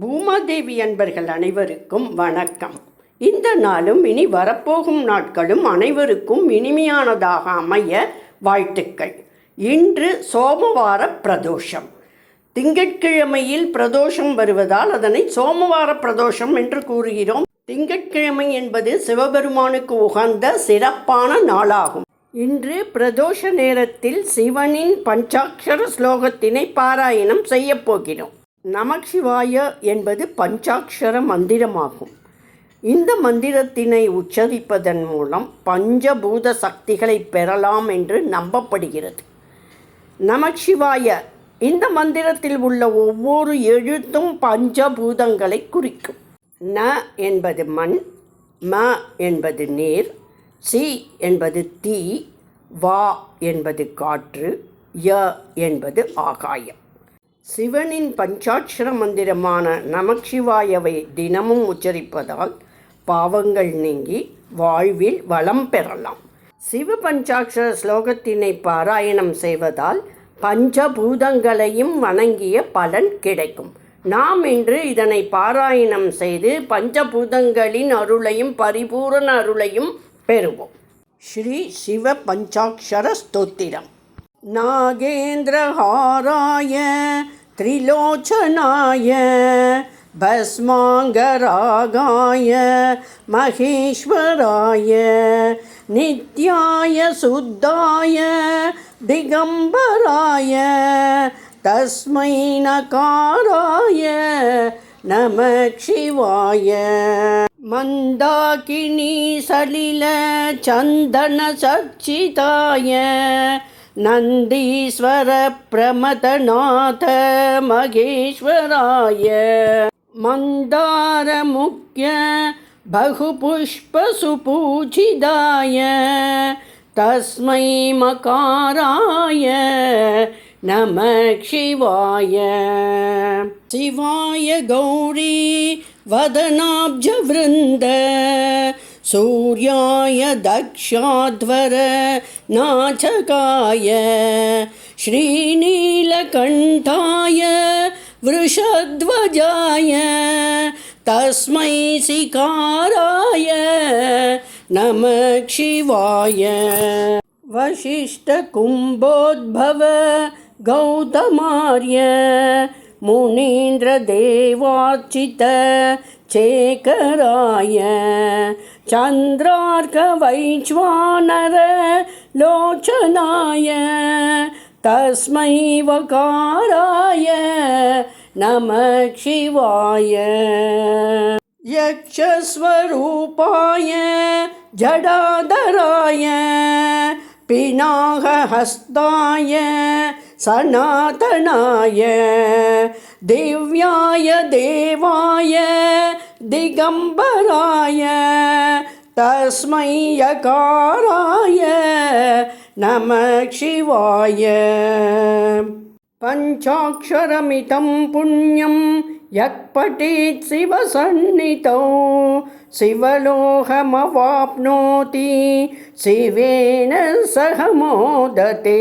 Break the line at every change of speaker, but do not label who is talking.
பூமாதேவி அன்பர்கள் அனைவருக்கும் வணக்கம். இந்த நாளும் இனி வரப்போகும் நாட்களும் அனைவருக்கும் இனிமையானதாக அமைய வாழ்த்துக்கள். இன்று சோமவார பிரதோஷம். திங்கட்கிழமையில் பிரதோஷம் வருவதால் அதனை சோமவார பிரதோஷம் என்று கூறுகிறோம். திங்கட்கிழமை என்பது சிவபெருமானுக்கு உகந்த சிறப்பான நாளாகும். இன்று பிரதோஷ நேரத்தில் சிவனின் பஞ்சாட்சர ஸ்லோகத்தினை பாராயணம் செய்யப்போகிறோம் போகிறோம் நமசிவாய என்பது பஞ்சாட்சர மந்திரமாகும். இந்த மந்திரத்தினை உச்சரிப்பதன் மூலம் பஞ்சபூத சக்திகளை பெறலாம் என்று நம்பப்படுகிறது. நமசிவாய இந்த மந்திரத்தில் உள்ள ஒவ்வொரு எழுத்தும் பஞ்சபூதங்களை குறிக்கும். ந என்பது மண் ம என்பது நீர் சி என்பது தீ வா என்பது காற்று ய என்பது ஆகாயம். சிவனின் பஞ்சாட்சர மந்திரமான நமச்சிவாயவை தினமும் உச்சரிப்பதால் பாவங்கள் நீங்கி வாழ்வில் வளம் பெறலாம். சிவ பஞ்சாட்சர ஸ்லோகத்தினை பாராயணம் செய்வதால் பஞ்சபூதங்களையும் வணங்கிய பலன் கிடைக்கும். நாம் இன்று இதனை பாராயணம் செய்து பஞ்சபூதங்களின் அருளையும் பரிபூரண அருளையும் பெறுவோம். ஸ்ரீ சிவ பஞ்சாட்சர ஸ்தோத்திரம். नागेन्द्रहाराय त्रिलोचनाय भस्माङ्गरागाय महेश्वराय नित्याय शुद्धाय दिगम्बराय तस्मै नकाराय नमः शिवाय मन्दाकिनी सलिलचन्दनसर्चिताय नन्दीश्वरप्रमथनाथ महेश्वराय मन्दारमुख्य बहुपुष्पसुपूजिताय तस्मै मकाराय नमः शिवाय शिवाय गौरी वदनाब्जवृन्द सूर्याय दक्षाध्वर नाचकाय श्रीनीलकण्ठाय वृषध्वजाय तस्मै सिकाराय नमः शिवाय वसिष्ठकुम्भोद्भव गौतमार्य मुनीन्द्रदेवार्चित चेकराय चन्द्रार्कवैश्वानर लोचनाय तस्मै वकाराय नमः शिवाय यक्षस्वरूपाय जडाधराय पिनाकहस्ताय சனாதனாய திவ்யாய தேவாய திகம்பராய தஸ்மை யகாராய நம சிவாய பஞ்சாட்சரமிதம் புண்ணியம் यः पठेत् शिवसन्निधौ शिवलोहमवाप्नोति शिवेन सह मोदते